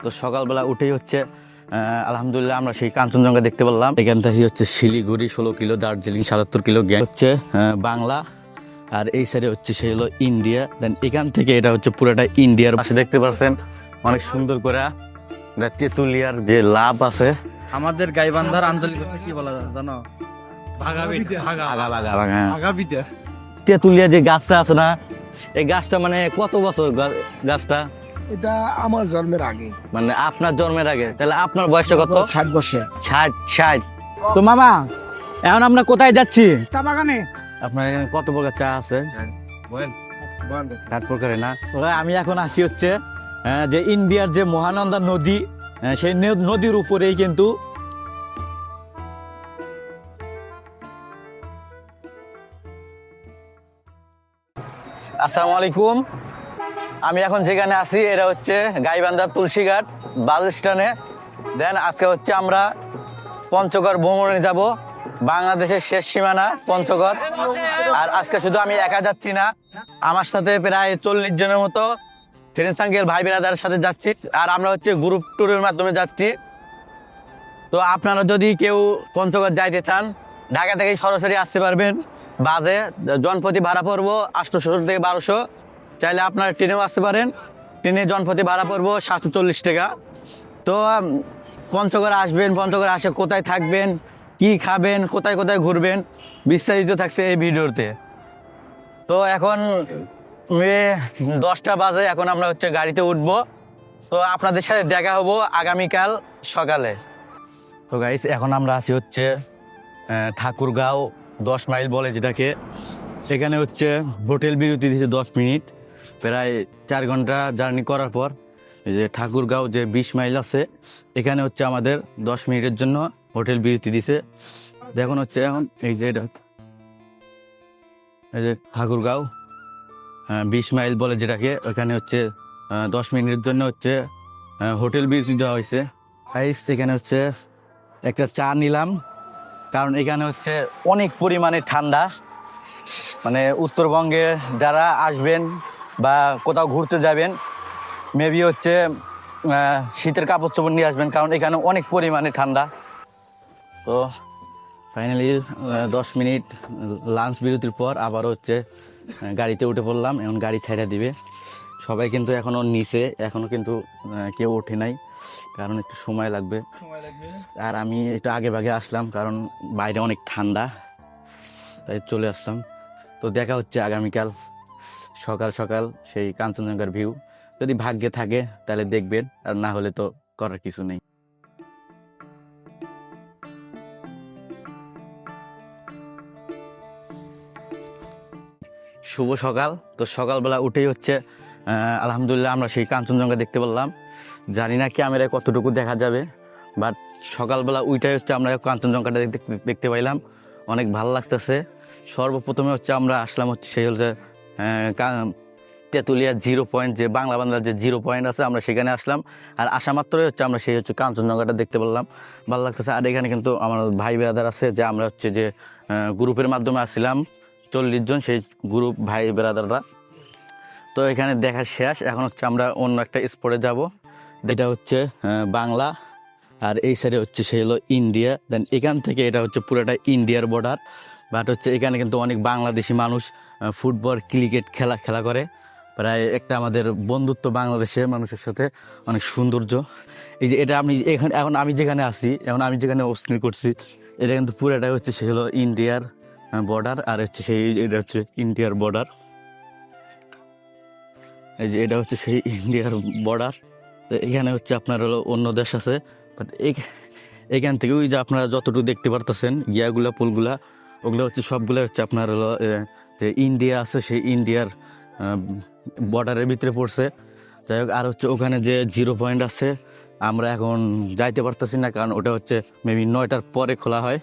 তো সকালবেলা উঠেই হচ্ছে আহ, আলহামদুলিল্লাহ আমরা সেই কাঞ্চনজঙ্ঘা দেখতে পারলাম এখান থেকে হচ্ছে শিলিগুড়ি ষোলো কিলো দার্জিলিং সাতাত্তর কিলো গ্যাং হচ্ছে বাংলা আর এই সাইডে হচ্ছে সেই হলো ইন্ডিয়া। দেন এখান থেকে এটা হচ্ছে পুরোটা ইন্ডিয়ার পাশে দেখতে পাচ্ছেন অনেক সুন্দর করে। তেঁতুলিয়ার যে লাভ আছে। আমাদের গাইবান্ধার আঞ্চলিক কি বলা যায় জানো? হ্যাঁ। তেঁতুলিয়া যে গাছটা আছে না এই গাছটা মানে কত বছর গাছটা? এটা আমার জন্মের আগে। মানে আপনার জন্মের আগে। তাহলে আপনার বয়সটা কত? ষাট বছর। ষাট ষাট। তো মামা এখন আমরা কোথায় যাচ্ছি? চা বাগানে। আপনার এখানে কত প্রকার চা আছে? ষাট প্রকারের না? আমি এখন আসি হচ্ছে যে ইন্ডিয়ার যে মহানন্দা নদী সেই নদীর উপরেই কিন্তু আসসালামু আলাইকুম। আমি এখন যেখানে আছি, এটা হচ্ছে গাইবান্ধা তুলসীঘাট বাস স্ট্যান্ডে। দেন আজকে হচ্ছে আমরা পঞ্চগড় ভ্রমণে যাব, বাংলাদেশের শেষ সীমানা পঞ্চগড়। আর আজকে শুধু আমি একা যাচ্ছি না, আমার সাথে প্রায় চল্লিশ জনের মতো ফ্রেন্ড সাঙ্গেল ভাই বেড়াদারের সাথে যাচ্ছি। আর আমরা হচ্ছে গ্রুপ ট্যুরের মাধ্যমে যাচ্ছি। তো আপনারা যদি কেউ পঞ্চগড় যাইতে চান, ঢাকা থেকে সরাসরি আসতে পারবেন। বাদে জনপ্রতি ভাড়া পড়ব আটশোশো থেকে বারোশো। চাইলে আপনারা ট্রেনেও আসতে পারেন। ট্রেনে জনপ্রতি ভাড়া পড়ব সাতশো চল্লিশ টাকা। তো পঞ্চগড় আসবেন, পঞ্চগড় আসে কোথায় থাকবেন, কি খাবেন, কোথায় কোথায় ঘুরবেন, বিস্তারিত থাকছে এই ভিডিওতে। তো এখন দশটা বাজে, এখন আমরা হচ্ছে গাড়িতে উঠবো। তো আপনাদের সাথে দেখা হব আগামীকাল সকালে। তো গাইস এখন আমরা আছি হচ্ছে ঠাকুরগাঁও দশ মাইল বলে যেটাকে। সেখানে হচ্ছে হোটেল বিরতি দিয়েছে দশ মিনিট। প্রায় চার ঘণ্টা জার্নি করার পর এই যে ঠাকুরগাঁও যে বিশ মাইল আছে, এখানে হচ্ছে আমাদের দশ মিনিটের জন্য হোটেল বিরতি দিছে। দেখুন হচ্ছে এখন এই যে এটা এই যে ঠাকুরগাঁও বিশ মাইল বলে যেটাকে, ওখানে হচ্ছে দশ মিনিটের জন্য হচ্ছে হোটেল বিরতি দেওয়া হয়েছে। গাইস এখানে হচ্ছে একটা চা নিলাম, কারণ এখানে হচ্ছে অনেক পরিমাণে ঠান্ডা। মানে উত্তরবঙ্গে যারা আসবেন বা কোথাও ঘুরতে যাবেন মেবি হচ্ছে শীতের কাপড় চোপড় নিয়ে আসবেন কারণ এখানে অনেক পরিমাণে ঠান্ডা। তো ফাইনালি দশ মিনিট লাঞ্চ বিরতির পর আবার হচ্ছে গাড়িতে উঠে পড়লাম এখন গাড়ি ছেড়ে দিবে। সবাই কিন্তু এখনও নিচে এখনও কিন্তু কেউ ওঠে নাই কারণ একটু সময় লাগবে। আর আমি একটু আগে ভাগে আসলাম কারণ বাইরে অনেক ঠান্ডা তাই চলে আসলাম। তো দেখা হচ্ছে আগামীকাল। সকাল সকাল সেই কাঞ্চনজঙ্ঘার ভিউ যদি ভাগ্যে থাকে, তাহলে দেখবেন, আর না হলে তো করার কিছু নেই। শুভ সকাল। তো সকালবেলা উঠেই হচ্ছে আলহামদুলিল্লাহ আমরা সেই কাঞ্চনজঙ্ঘা দেখতে পারলাম। জানি না ক্যামেরায় কতটুকু দেখা যাবে বাট সকালবেলা উইটাই হচ্ছে আমরা কাঞ্চনজঙ্ঘাটা দেখতে দেখতে পাইলাম। অনেক ভালো লাগতেছে। সর্বপ্রথমে হচ্ছে আমরা আসলাম হচ্ছে সেই হচ্ছে কা- তেঁতুলিয়া জিরো পয়েন্ট যে বাংলা বাংলার যে জিরো পয়েন্ট আছে, আমরা সেখানে আসলাম। আর আসা মাত্রই হচ্ছে আমরা সেই হচ্ছে কাঞ্চনজঙ্ঘাটা দেখতে পারলাম ভালো লাগতেছে। আর এখানে কিন্তু আমার ভাই বেড়াদার আছে, যে আমরা হচ্ছে যে গ্রুপের মাধ্যমে আসছিলাম। চল্লিশ জন সেই গ্রুপ ভাই বেড়াদাররা তো এখানে দেখা শেষ। এখন হচ্ছে আমরা অন্য একটা স্পটে যাব। এটা হচ্ছে বাংলা। আর এই সাইডে হচ্ছে সেই হলো ইন্ডিয়া। দেন এখান থেকে এটা হচ্ছে পুরোটা ইন্ডিয়ার বর্ডার বাট হচ্ছে এখানে কিন্তু অনেক বাংলাদেশি মানুষ ফুটবল, ক্রিকেট খেলা খেলা করে। প্রায় একটা আমাদের বন্ধুত্ব বাংলাদেশের মানুষের সাথে অনেক সৌন্দর্য। এই যে এটা আমি এখানে এখন আমি যেখানে আছি, এখন আমি যেখানে অস্থির করছি, এটা কিন্তু পুরোটাই হচ্ছে সে হলো ইন্ডিয়ার বর্ডার আর হচ্ছে সেই এটা হচ্ছে ইন্ডিয়ার বর্ডার এই যে এটা হচ্ছে সেই ইন্ডিয়ার বর্ডার তো এখানে হচ্ছে আপনার হলো অন্য দেশ আছে বাট এখান থেকে ওই যে আপনারা যতটুকু দেখতে পারতেছেন, গিয়াগুলা, পুলগুলা ওগুলো হচ্ছে সবগুলো হচ্ছে আপনার হলো যে ইন্ডিয়া আছে, সেই ইন্ডিয়ার বর্ডারের ভিতরে পড়ছে। যাই হোক, আর হচ্ছে ওখানে যে জিরো পয়েন্ট আছে, আমরা এখন যাইতে পারতেছি না, কারণ ওটা হচ্ছে মেবি নয়টার পরে খোলা হয়।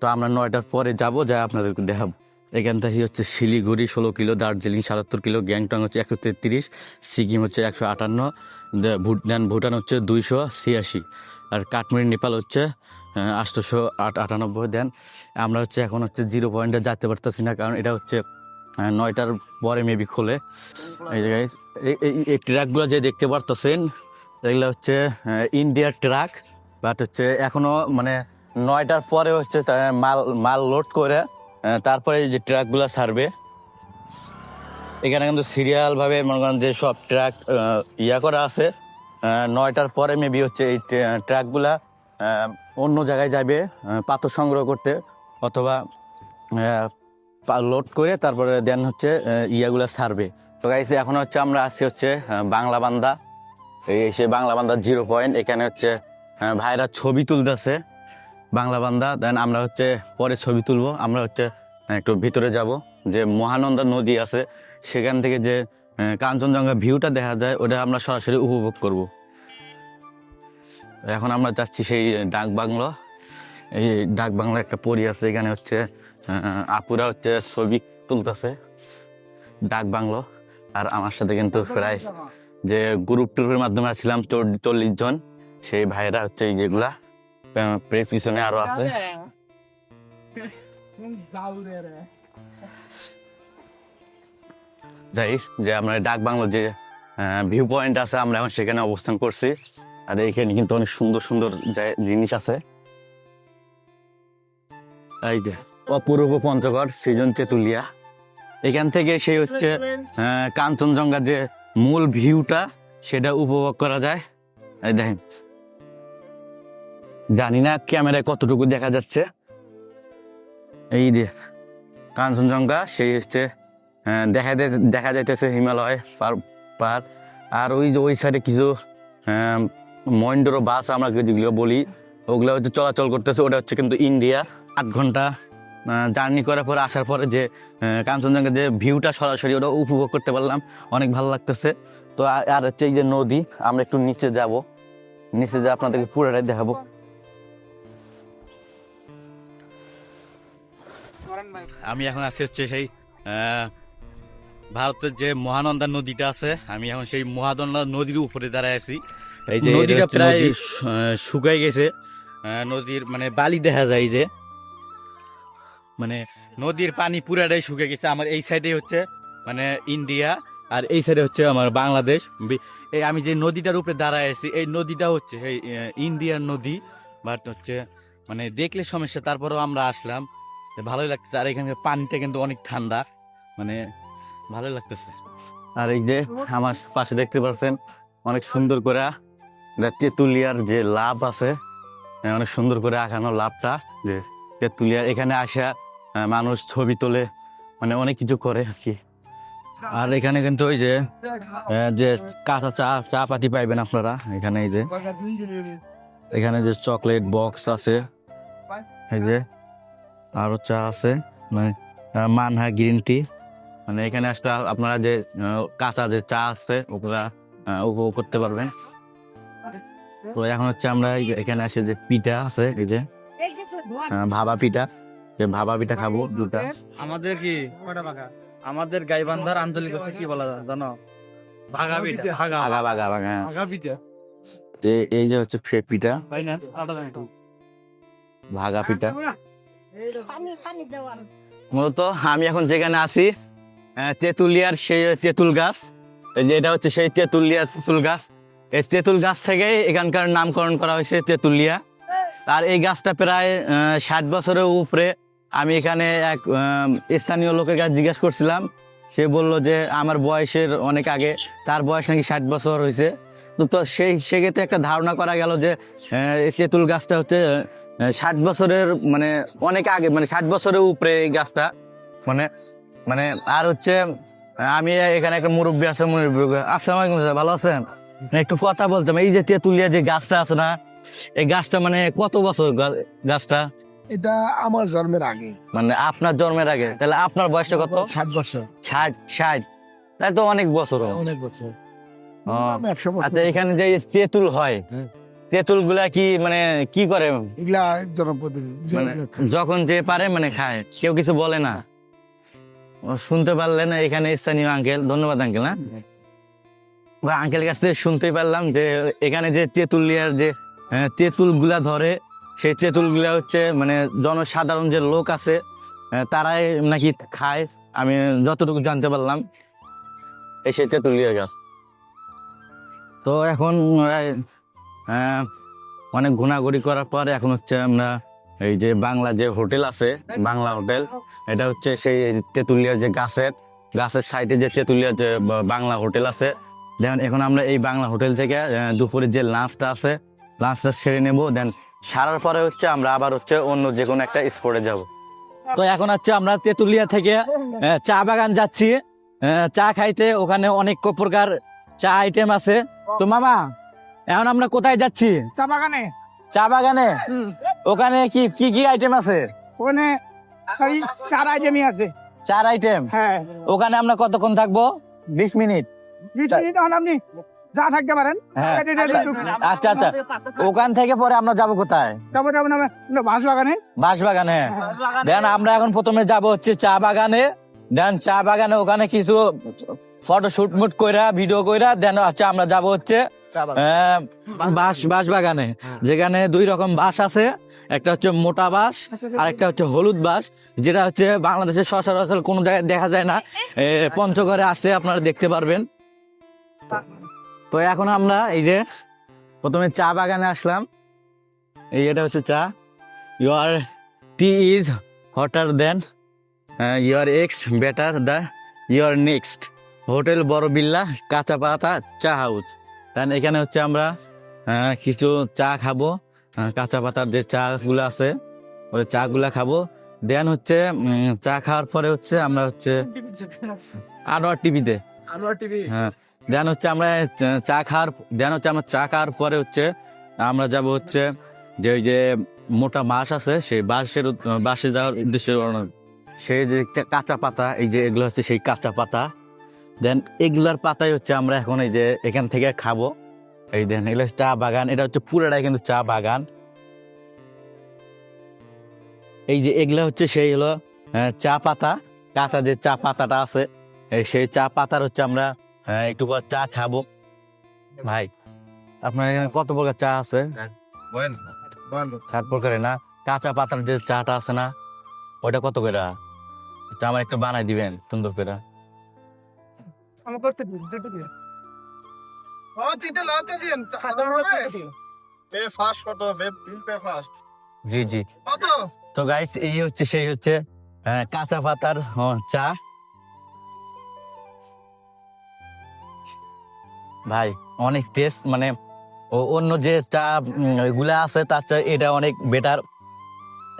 তো আমরা নয়টার পরে যাব যা আপনাদেরকে দেখাবো। এখান থেকে হচ্ছে শিলিগুড়ি ষোলো কিলো, দার্জিলিং সাতাত্তর কিলো, গ্যাংটং হচ্ছে একশো তেত্রিশ, সিকিম হচ্ছে একশো আটান্ন ভুটান ভুটান হচ্ছে দুইশো ছিয়াশি, আর কাশ্মীর, নেপাল হচ্ছে আটশোশো আট, আটানব্বই দেন। আমরা হচ্ছে এখন হচ্ছে জিরো পয়েন্টে যেতে পারতেছি না, কারণ এটা হচ্ছে নয়টার পরে মেবি খোলে। এই যে এই- ট্র্যাকগুলো যে দেখতে পারতেছেন, এগুলো হচ্ছে ইন্ডিয়ার ট্রাক বাট হচ্ছে এখনও মানে নয়টার পরে হচ্ছে মাল মাল লোড করে তারপরে যে ট্রাকগুলো ছাড়বে। এখানে কিন্তু সিরিয়ালভাবে মনে করেন যে সব ট্রাক ইয়া করা আছে। নয়টার পরে মেবি হচ্ছে এই ট্রাকগুলা অন্য জায়গায় যাবে পাথর সংগ্রহ করতে অথবা লোড করে তারপরে দেন হচ্ছে ইয়াগুলা ছাড়বে তো গাইস এখন হচ্ছে আমরা আসছি হচ্ছে বাংলা বান্দা। এই সে বাংলা বান্দার জিরো পয়েন্ট এখানে হচ্ছে ভাইরা ছবি তুলতেছে। বাংলা বান্দা দেন আমরা হচ্ছে পরে ছবি তুলবো। আমরা হচ্ছে একটু ভিতরে যাব। যে মহানন্দা নদী আছে, সেখান থেকে যে কাঞ্চনজঙ্ঘা ভিউটা দেখা যায়, ওটা আমরা সরাসরি উপভোগ করব। এখন আমরা যাচ্ছি সেই ডাক বাংলো। এই ডাক বাংলা একটা পরি আছে এখানে হচ্ছে আপুরা হচ্ছে ছবি তুলতেছে ডাক বাংলো। আর আমার সাথে কিন্তু প্রায় যে গ্রুপ ট্যুরের মাধ্যমে আসছিলাম চল- চল্লিশ জন। সেই ভাইরা হচ্ছে যেগুলা প্রেস পিছনে আরও আছে। যাই যে আমরা ডাক বাংলো যে ভিউ পয়েন্ট আছে আমরা এখন সেখানে অবস্থান করছি। আর এইখানে কিন্তু অনেক সুন্দর সুন্দর জিনিস আছে। এই যে অপূর্ব পঞ্চগড় সৃজন তেতুলিয়া। এখান থেকে সেই হচ্ছে আহ, কাঞ্চনজঙ্ঘা যে মূল ভিউটা সেটা উপভোগ করা যায়। এই দেখেন। জানি না ক্যামেরায় কতটুকু দেখা যাচ্ছে। এই যে কাঞ্চনজঙ্ঘা সেই হচ্ছে দেখা দেখা যাইতেছে হিমালয় পার পার। আর ওই যে ওই সাইডে কিছু মহেন্দ্র বাস আমরা যেগুলো বলি, ওগুলো হচ্ছে চলাচল করতেছে, ওটা হচ্ছে কিন্তু ইন্ডিয়া। আট ঘণ্টা জার্নি করার পরে, আসার পরে যে কাঞ্চনজঙ্ঘার যে ভিউটা সরাসরি ওটা উপভোগ করতে পারলাম, অনেক ভালো লাগতেছে। তো আর হচ্ছে এই যে নদী, আমরা একটু নিচে যাব। নিচে যে আপনাদেরকে পুরোটাই দেখাবো। আমি এখন আছি হচ্ছে সেই ভারতের যে মহানন্দা নদীটা আছে, আমি এখন সেই মহানন্দা নদীর উপরে দাঁড়ায় আছি। এই যে নদীটা প্রায় শুকাই গেছে। নদীর মানে বালি দেখা যায় যে। মানে নদীর পানি পুরাটাই শুকে গেছে। আমার এই সাইডে হচ্ছে মানে ইন্ডিয়া আর এই সাইডে হচ্ছে আমার বাংলাদেশ। এই আমি যে নদীটার উপরে দাঁড়ায় আছি এই নদীটা হচ্ছে সেই ইন্ডিয়ার নদী। বাট হচ্ছে মানে দেখলে সমস্যা তারপরেও আমরা আসলাম। ভালোই লাগতেছে। আর এখানকার পানিটা কিন্তু অনেক ঠান্ডা। মানে ভালোই লাগতেছে। আর এই যে আমার পাশে দেখতে পাচ্ছেন অনেক সুন্দর করে তেঁতুলিয়ার যে লাভ আছে হ্যাঁ, অনেক সুন্দর করে আঁকানো লাভটা যে তেঁতুলিয়ার এখানে আসা মানুষ ছবি তোলে মানে অনেক কিছু করে আর কি। আর এখানে কিন্তু ওই যে যে কাঁচা চা চা পাতি পাইবেন আপনারা এখানে এই যে এখানে যে চকলেট বক্স আছে এই যে আরও চা আছে মানে মানহা গ্রিন টি মানে এখানে আসলে আপনারা যে কাঁচা যে চা আছে ওগুলা উপভোগ করতে পারবেন। তো এখন হচ্ছে আমরা এখানে আসে যে পিঠা আছে এই যে ভাবা পিঠা। যে ভাবা পিঠা খাব দুটা। আমাদের কি? আমাদের গাইবান্ধার আঞ্চলিক কি বলা যায় জানো? ভাগা পিঠা। ভাগা। আগা বাগা বাগা। ভাগা পিঠা। এই যে হচ্ছে সে পিঠা। ভাগা পিঠা। মূলত আমি এখন যেখানে আছি আহ, তেঁতুলিয়ার সেই তেঁতুল গাছ। এই যে এটা হচ্ছে সেই তেঁতুলিয়া তেঁতুল গাছ। এই তেঁতুল গাছ থেকে এখানকার নামকরণ করা হয়েছে তেঁতুলিয়া। আর এই গাছটা প্রায় ষাট বছরের উপরে। আমি এখানে এক স্থানীয় লোকের কাছে জিজ্ঞেস করছিলাম। সে বলল যে, আমার বয়সের অনেক আগে, তার বয়স নাকি ষাট বছর হয়েছে। তো সেই, সেক্ষেত্রে একটা ধারণা করা গেল যে তেঁতুল গাছটা হচ্ছে ষাট বছরের মানে অনেক আগে মানে ষাট বছরের উপরে এই গাছটা। মানে মানে আর হচ্ছে, আমি এখানে একটা মুরব্বী আছে, মুরব্বী আসসালামু আলাইকুম স্যার, ভালো আছেন? একটু কথা বলতাম। এই যে তেঁতুলিয়া যে গাছটা আছে না এই গাছটা মানে কত বছর গাছটা? এটা আমার জন্মের আগে। মানে আপনার জন্মের আগে। তাহলে আপনার বয়সটা কত? ষাট বছর। ষাট ষাট। তাই তো অনেক বছর অনেক বছর। আচ্ছা এখানে যে তেঁতুল হয় হ্যাঁ। তেঁতুলগুলা কি মানে কি করে? মানে যখন যে পারে মানে খায় কেউ কিছু বলে না। ও, শুনতে না এখানে স্থানীয় আঙ্কেল ধন্যবাদ আঙ্কেল হ্যাঁ। বা আঙ্কেল কাছ থেকে শুনতে পারলাম যে এখানে যে তেঁতুলিয়ার যে আহ, তেঁতুলগুলা ধরে সেই তেঁতুলগুলা হচ্ছে মানে জনসাধারণ যে লোক আছে তারাই নাকি খায়। আমি যতটুকু জানতে পারলাম এই সেই তেঁতুলিয়া গাছ। তো এখন আমরা, অনেক ঘোরাঘুরি করার পর এখন হচ্ছে আমরা এই যে বাংলা যে হোটেল আছে বাংলা হোটেল এটা হচ্ছে সেই তেঁতুলিয়ার যে গাছের গাছের সাইডে যে তেঁতুলিয়ার যে বাংলা হোটেল আছে দেন এখন আমরা এই বাংলা হোটেল থেকে দুপুরের যে লাঞ্চটা আছে লাঞ্চটা সেরে নেব। দেন সারার পরে হচ্ছে আমরা আবার হচ্ছে অন্য যে কোনো একটা স্পটে যাব। তো এখন হচ্ছে আমরা তেঁতুলিয়া থেকে চা বাগান যাচ্ছি। চা খাইতে ওখানে অনেক প্রকার চা আইটেম আছে। তো মামা এখন আমরা কোথায় যাচ্ছি? চা বাগানে। চা বাগানে? ওখানে কি কি কি আইটেম আছে? ওখানে চার আইটেমই আছে। চার আইটেম হ্যাঁ। ওখানে আমরা কতক্ষণ থাকব? বিশ মিনিট। আপনি যা থাকতে পারেন। হ্যাঁ। আচ্ছা আচ্ছা। ওখান থেকে পরে আমরা যাব কোথায়? বাঁশ বাগানে বাঁশ বাগানে দেন আমরা এখন প্রথমে যাব হচ্ছে চা বাগানে। দেন চা বাগানে ওখানে কিছু ফটো শুট মুট কইরা ভিডিও কইরা দেন হচ্ছে আমরা যাব হচ্ছে আহ, বাঁশ বাঁশ বাগানে যেখানে দুই রকম বাঁশ আছে। একটা হচ্ছে মোটা বাঁশ আর একটা হচ্ছে হলুদ বাঁশ যেটা হচ্ছে বাংলাদেশের সচরাচর কোনো জায়গায় দেখা যায় না। পঞ্চগড়ে আসলে আপনারা দেখতে পারবেন। তো এখন আমরা এই যে প্রথমে চা বাগানে আসলাম। এই এটা হচ্ছে চা। Your tea is hotter than your ex better the your next hotel বড় বিল্লা কাঁচা পাতা চা হাউস। দেন এখানে হচ্ছে আমরা কিছু চা খাব। কাঁচা পাতার যে চা গুলো আছে ওই চা গুলা খাব। দেন হচ্ছে চা খাওয়ার পরে হচ্ছে আমরা হচ্ছে আনোয়ার টিভিতে আনোয়ার টিভি হ্যাঁ। দেন হচ্ছে আমরা চা- খাওয়ার, দেন হচ্ছে আমরা চা খাওয়ার পরে হচ্ছে আমরা যাব হচ্ছে যে ওই যে মোটা বাঁশ আছে, সেই বাঁশের বাঁশে যাওয়ার উদ্দেশ্যে সেই যে কাঁচা পাতা, এই যে এগুলো হচ্ছে সেই কাঁচা পাতা। দেন এগুলার পাতাই হচ্ছে আমরা এখন এই যে এখান থেকে খাব। এই দেন এগুলো চা বাগান, এটা হচ্ছে পুরাটাই কিন্তু চা বাগান। এই যে এগুলা হচ্ছে সেই হলো চা পাতা, কাঁচা যে চা পাতাটা আছে সেই চা পাতার হচ্ছে আমরা হ্যাঁ একটু পর চা খাব। ভাই আপনার এখানে কত প্রকার চা আছে? সাত প্রকারের না? কাঁচা পাতার যে চাটা আছে না ওইটা কত করে? এটা আমার একটু বানাই দিবেন সুন্দর করে। আমার করতে দিন দিতে দিন। ও তিনটে লঞ্চে দিন। সাধারণ পে ফাস্ট কত? হবে বিল পে ফাস্ট। জি জি। তো গাইস এই হচ্ছে সেই হচ্ছে আহ, কাঁচা পাতার চা। ভাই অনেক টেস্ট মানে অন্য যে চা উম, গুলা আছে তার চেয়ে এটা অনেক বেটার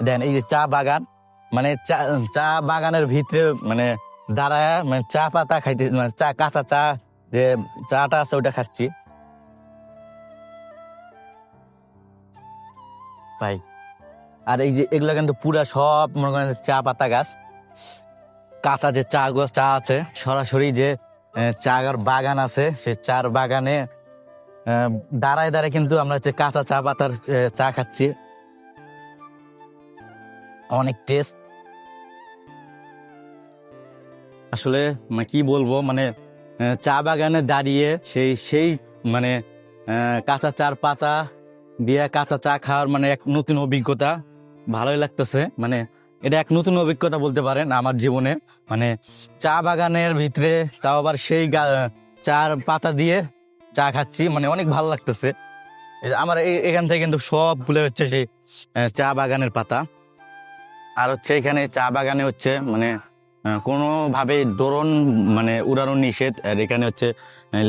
দেন এই যে চা বাগান মানে চা চা বাগানের ভিতরে মানে দাঁড়ায় মানে চা পাতা খাইতে মানে চা কাঁচা চা যে চাটা আছে ওটা খাচ্ছি। ভাই আর এই যে এগুলো কিন্তু পুরা সব মনে করেন চা পাতা গাছ। কাঁচা যে চা গাছ চা আছে সরাসরি যে চার বাগান আছে, সেই চার বাগানে দাঁড়ায় দাঁড়ায় কিন্তু আমরা হচ্ছে কাঁচা চা পাতার চা খাচ্ছি। অনেক টেস্ট আসলে মানে কি বলব মানে চা বাগানে দাঁড়িয়ে সেই সেই মানে কাঁচা চার পাতা দিয়ে কাঁচা চা খাওয়ার মানে এক নতুন অভিজ্ঞতা। ভালোই লাগতেছে মানে এটা এক নতুন অভিজ্ঞতা বলতে পারেন আমার জীবনে। মানে চা বাগানের ভিতরে তাও আবার সেই চার পাতা দিয়ে চা খাচ্ছি মানে অনেক ভালো লাগতেছে। আমার এখান থেকে কিন্তু সবগুলো হচ্ছে সেই চা বাগানের পাতা। আর হচ্ছে এখানে চা বাগানে হচ্ছে মানে কোনোভাবে ড্রোন মানে উড়ানো নিষেধ। আর এখানে হচ্ছে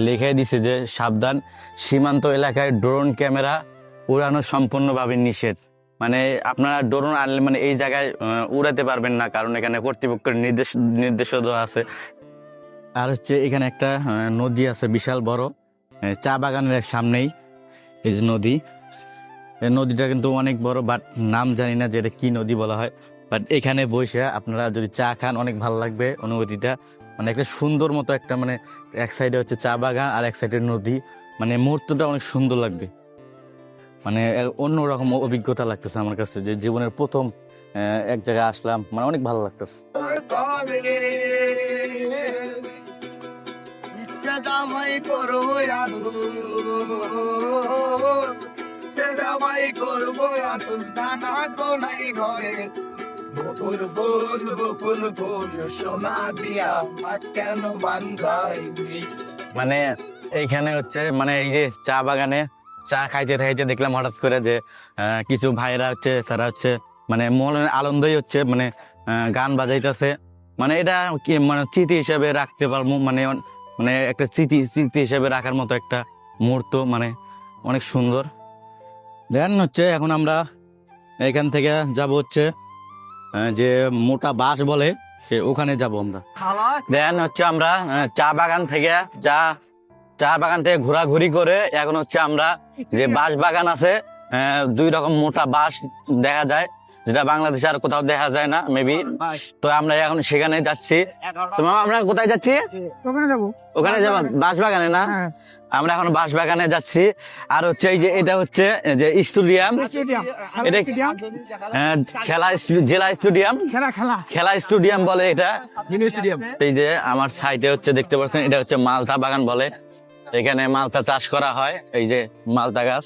লিখে দিছে যে, সাবধান, সীমান্ত এলাকায় ড্রোন ক্যামেরা উড়ানো সম্পূর্ণভাবে নিষেধ। মানে আপনারা ড্রোন আনলে মানে এই জায়গায় উড়াতে পারবেন না, কারণ এখানে কর্তৃপক্ষের নির্দেশ নির্দেশ আছে। আর হচ্ছে এখানে একটা নদী আছে বিশাল বড় চা বাগানের সামনেই, এই যে নদী। নদীটা কিন্তু অনেক বড়, বাট নাম জানি না যে এটা কী নদী বলা হয়। বাট এখানে বসে আপনারা যদি চা খান, অনেক ভালো লাগবে অনুভূতিটা। মানে একটা সুন্দর মতো একটা মানে এক সাইডে হচ্ছে চা বাগান, আর এক সাইডে নদী। মানে মুহূর্তটা অনেক সুন্দর লাগবে। মানে অন্যরকম অভিজ্ঞতা লাগতেছে আমার কাছে যে জীবনের প্রথম এক জায়গায় আসলাম মানে অনেক ভালো লাগতেছে। মানে এইখানে হচ্ছে মানে এই যে চা বাগানে চা খাইতে খাইতে দেখলাম হঠাৎ করে যে কিছু ভাইরা হচ্ছে, তারা হচ্ছে মানে মনের আনন্দই হচ্ছে মানে গান বাজাইতেছে। মানে এটা কি মানে স্মৃতি হিসেবে রাখতে পারব মানে মানে একটা স্মৃতি স্মৃতি হিসেবে রাখার মতো একটা মুহূর্ত মানে অনেক সুন্দর। দেন হচ্ছে এখন আমরা এখান থেকে যাব হচ্ছে যে মোটা বাস বলে, সে ওখানে যাব আমরা। দেন হচ্ছে আমরা চা বাগান থেকে চা চা বাগান থেকে ঘোরাঘুরি করে এখন হচ্ছে আমরা যে বাঁশ বাগান আছে দুই রকম মোটা বাঁশ দেখা যায় যেটা বাংলাদেশে আর কোথাও দেখা যায় না মেবি তো আমরা এখন সেখানে যাচ্ছি। আমরা কোথায় যাচ্ছি? ওখানে যাব। ওখানে যাব? বাঁশ বাগানে। না? হ্যাঁ। আমরা এখন বাঁশ বাগানে যাচ্ছি। আর হচ্ছে এই যে এটা হচ্ছে যে স্টেডিয়াম। এটা স্টেডিয়াম। খেলা জেলা স্টেডিয়াম। খেলা খেলা। খেলা স্টেডিয়াম বলে এটা। এই যে আমার সাইডে হচ্ছে দেখতে পাচ্ছেন এটা হচ্ছে মালতা বাগান বলে। এখানে মালতা চাষ করা হয়, এই যে মালতা গাছ।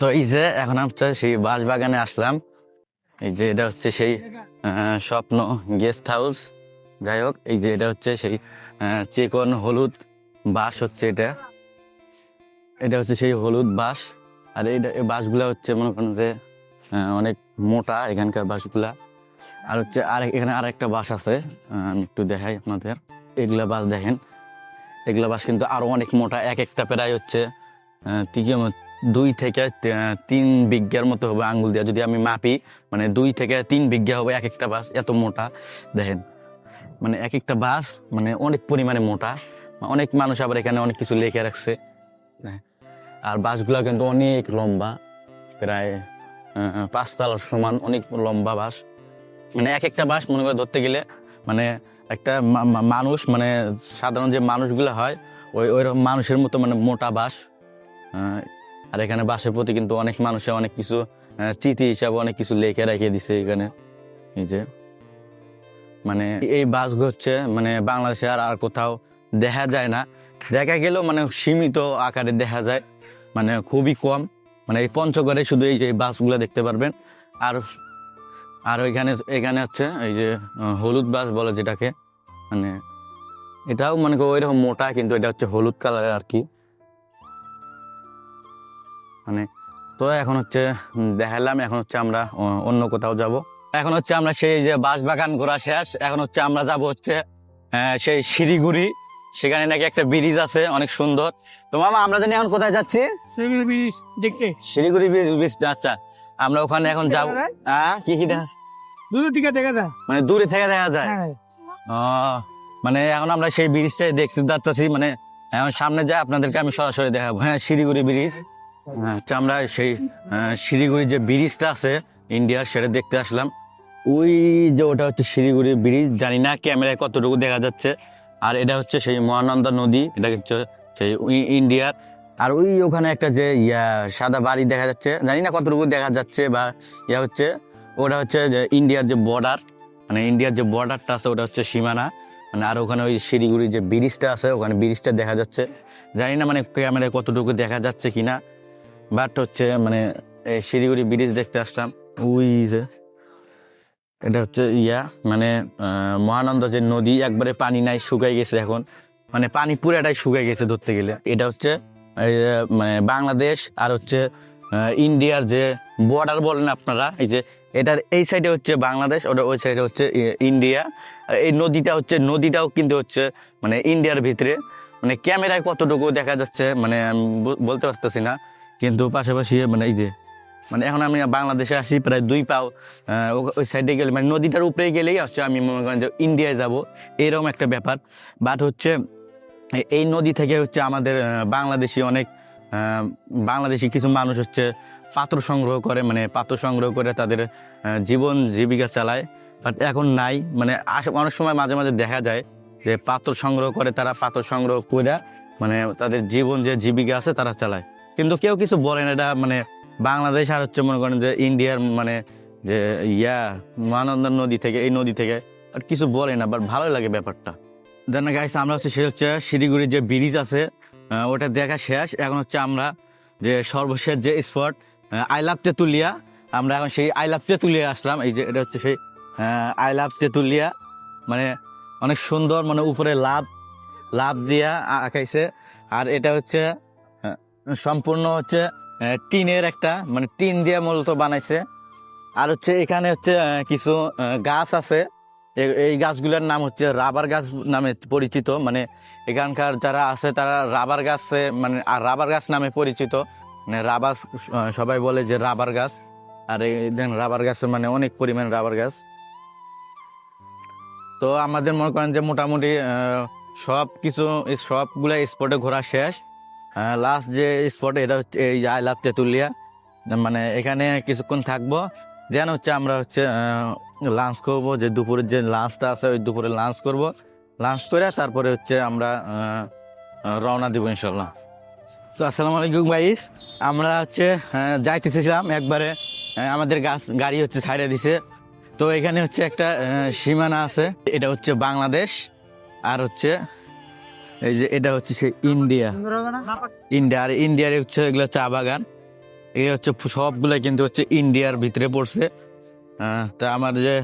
তো এই যে এখন হচ্ছে সেই বাঁশ বাগানে আসলাম। এই যে এটা হচ্ছে সেই স্বপ্ন গেস্ট হাউস। যাই হোক, এই যে এটা হচ্ছে সেই চিকন হলুদ বাঁশ হচ্ছে এটা। এটা হচ্ছে সেই হলুদ বাঁশ। আর এইটা এই বাঁশগুলা হচ্ছে মনে করেন যে অনেক মোটা এখানকার বাঁশগুলা। আর হচ্ছে আর এখানে আর একটা বাস আছে আমি একটু দেখাই আপনাদের। এগুলা বাস দেখেন। এগুলা বাস কিন্তু আরও অনেক মোটা এক একটা প্রায় হচ্ছে দুই থেকে তিন বিঘার মতো হবে আঙ্গুল দিয়ে। যদি আমি মাপি মানে দুই থেকে তিন বিঘা হবে এক একটা বাস এত মোটা। দেখেন মানে এক একটা বাস মানে অনেক পরিমাণে মোটা। অনেক মানুষ আবার এখানে অনেক কিছু লিখে রাখছে। হ্যাঁ। আর বাসগুলো কিন্তু অনেক লম্বা প্রায় আহ, পাঁচতলার সমান অনেক লম্বা বাস। মানে এক একটা বাস মনে করে ধরতে গেলে মানে একটা মানুষ মানে সাধারণ যে মানুষগুলো হয়, ওই, ওইরকম মানুষের মতো মানে মোটা বাস। আর এখানে বাসের প্রতি কিন্তু অনেক মানুষে অনেক কিছু চিঠি হিসাবে অনেক কিছু লেখে রেখে দিছে এখানে। এই যে মানে এই বাসগুলো হচ্ছে মানে বাংলাদেশে আর আর কোথাও দেখা যায় না। দেখা গেলেও মানে সীমিত আকারে দেখা যায় মানে খুবই কম। মানে এই পঞ্চগড়ে শুধু এই যে বাসগুলো দেখতে পারবেন। আর আর ওইখানে এখানে হচ্ছে এই যে হলুদ বাস বলে যেটাকে মানে এটাও মানে ওই রকম মোটা কিন্তু এটা হচ্ছে হলুদ কালারের আর কি। মানে তো এখন হচ্ছে দেখালাম এখন হচ্ছে আমরা অন্য কোথাও যাব। এখন হচ্ছে আমরা সেই যে বাঁশ বাগান ঘোরা শেষ এখন হচ্ছে আমরা যাব হচ্ছে আহ, সেই শিলিগুড়ি। সেখানে নাকি একটা ব্রিজ আছে অনেক সুন্দর। তো মামা আমরা জানি এখন কোথায় যাচ্ছি? সেগুলো ব্রিজ দেখতে। শিলিগুড়ি ব্রিজ ব্রিজ আচ্ছা। আমরা ওখানে এখন যাব। হ্যাঁ? কি কি দেখা? দূর থেকে দেখা যায়। মানে দূরে থেকে দেখা যায়? হ্যাঁ। মানে এখন আমরা সেই ব্রিজটাই দেখতে যাচ্ছি মানে এখন সামনে যায় আপনাদেরকে আমি সরাসরি দেখাবো। হ্যাঁ শিলিগুড়ি ব্রিজ। আচ্ছা আমরা সেই শিলিগুড়ি যে ব্রিজটা আছে ইন্ডিয়ার সেটা দেখতে আসলাম। ওই যে ওটা হচ্ছে শিলিগুড়ি ব্রিজ জানি না ক্যামেরায় কতটুকু দেখা যাচ্ছে। আর এটা হচ্ছে সেই মহানন্দা নদী এটা হচ্ছে সেই ইন্ডিয়ার আর ওই ওখানে একটা যে, ইয়া, সাদা বাড়ি দেখা যাচ্ছে। জানি না কতটুকু দেখা যাচ্ছে বা ইয়া হচ্ছে, ওটা হচ্ছে যে, ইন্ডিয়ার যে বর্ডার মানে ইন্ডিয়ার যে বর্ডারটা আছে, ওটা হচ্ছে সীমানা। মানে আর ওখানে ওই শিলিগুড়ি যে ব্রিজটা আছে, ওখানে ব্রিজটা দেখা যাচ্ছে। জানি না মানে ক্যামেরায় কতটুকু দেখা যাচ্ছে কি না বাট হচ্ছে মানে এই শিলিগুড়ি ব্রিজ দেখতে আসলাম। ওই যে, এটা হচ্ছে ইয়া মানে মহানন্দ যে নদী, একবারে পানি নাই শুকাই গেছে এখন। মানে পানি পুরাটাই শুকাই গেছে ধরতে গেলে। এটা হচ্ছে মানে বাংলাদেশ আর হচ্ছে ইন্ডিয়ার যে বর্ডার বলেন আপনারা, এই যে এটার এই সাইডে হচ্ছে বাংলাদেশ, ওটা ওই সাইডে হচ্ছে ইন্ডিয়া। এই নদীটা হচ্ছে, নদীটাও কিন্তু হচ্ছে মানে ইন্ডিয়ার ভিতরে। মানে ক্যামেরায় কতটুকু দেখা যাচ্ছে মানে আমি বলতে পারতেছি না। কিন্তু পাশাপাশি মানে এই যে মানে এখন আমি বাংলাদেশে আসি প্রায় দুই পাও ওই সাইডে গেলে মানে নদীটার উপরে গেলেই হচ্ছে আমি মনে করেন যে ইন্ডিয়ায় যাব। এরকম একটা ব্যাপার। বাট হচ্ছে এই নদী থেকে হচ্ছে আমাদের বাংলাদেশি অনেক বাংলাদেশি কিছু মানুষ হচ্ছে পাত্র সংগ্রহ করে মানে পাত্র সংগ্রহ করে তাদের জীবন জীবিকা চালায়। বাট এখন নাই মানে অনেক সময় মাঝে মাঝে দেখা যায় যে পাথর সংগ্রহ করে, তারা পাথর সংগ্রহ করে মানে তাদের জীবন যে জীবিকা আছে তারা চালায়। কিন্তু কেউ কিছু বলে না, এটা মানে বাংলাদেশ আর হচ্ছে মনে করেন যে ইন্ডিয়ার মানে যে ইয়া, মহানন্দা নদী থেকে, এই নদী থেকে আর কিছু বলে না বাট ভালো লাগে ব্যাপারটা। দেন গাইস আমরা হচ্ছে সে হচ্ছে শিলিগুড়ির যে ব্রিজ আছে ওটা দেখা শেষ। এখন হচ্ছে আমরা যে সর্বশেষ যে স্পট আই লাভ তেতুলিয়া, আমরা এখন সেই আই লাভ তেতুলিয়া আসলাম। এই যে এটা হচ্ছে সেই আই লাভ তেতুলিয়া। মানে অনেক সুন্দর মানে উপরে লাভ লাভ দিয়া আঁকাইছে। আর এটা হচ্ছে সম্পূর্ণ হচ্ছে টিনের একটা মানে টিন দিয়ে মূলত বানাইছে। আর হচ্ছে এখানে হচ্ছে কিছু গাছ আছে। এই গাছগুলোর নাম হচ্ছে রাবার গাছ নামে পরিচিত। মানে এখানকার যারা আছে তারা রাবার গাছে মানে আর রাবার গাছ নামে পরিচিত। মানে রাবার সবাই বলে যে রাবার গাছ। আর এই দেখেন, রাবার গাছের মানে অনেক পরিমাণ রাবার গাছ। তো আমাদের মনে করেন যে মোটামুটি সব কিছু সবগুলো স্পটে ঘোরা শেষ। লাস্ট যে স্পট এটা হচ্ছে এই আইলাভ তেঁতুলিয়া। মানে এখানে কিছুক্ষণ থাকব। দেন হচ্ছে আমরা হচ্ছে লাঞ্চ করব, যে দুপুরের যে লাঞ্চটা আছে, ওই দুপুরে লাঞ্চ করব। লাঞ্চ করে তারপরে হচ্ছে আমরা রওনা দিব ইনশাল্লাহ তো আসসালামু আলাইকুম ভাইস আমরা হচ্ছে যাইতেছিলাম একবারে আমাদের গাছ, গাড়ি হচ্ছে ছাইড়ে দিছে। তো এখানে হচ্ছে একটা সীমানা আছে। এটা হচ্ছে বাংলাদেশ। আর হচ্ছে, এই যে এটা হচ্ছে সে ইন্ডিয়া। ইন্ডিয়া, আর ইন্ডিয়ার হচ্ছে এগুলো চা বাগান। এই হচ্ছে সবগুলো কিন্তু হচ্ছে ইন্ডিয়ার ভিতরে পড়ছে। তা আমার যে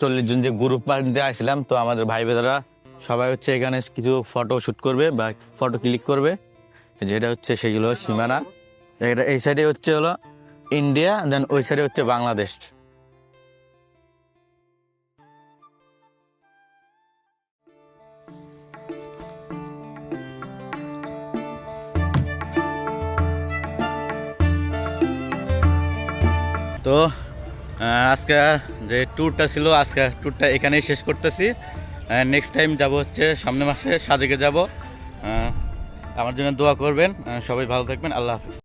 চল্লিশ জন যে গ্রুপ পার্টিতে আসছিলাম, তো আমাদের ভাই বেদারা সবাই হচ্ছে এখানে কিছু ফটো শ্যুট করবে বা ফটো ক্লিক করবে। যেটা হচ্ছে সেগুলো সীমানা। এটা এই সাইডে হচ্ছে হলো ইন্ডিয়া দেন ওই সাইডে হচ্ছে বাংলাদেশ। তো আজকে যে ট্যুরটা ছিল, আজকে ট্যুরটা এখানেই শেষ করতেছি। নেক্সট টাইম যাব হচ্ছে সামনে মাসে সাজেকে যাব। আমার জন্য দোয়া করবেন। সবাই ভালো থাকবেন। আল্লাহ হাফিজ।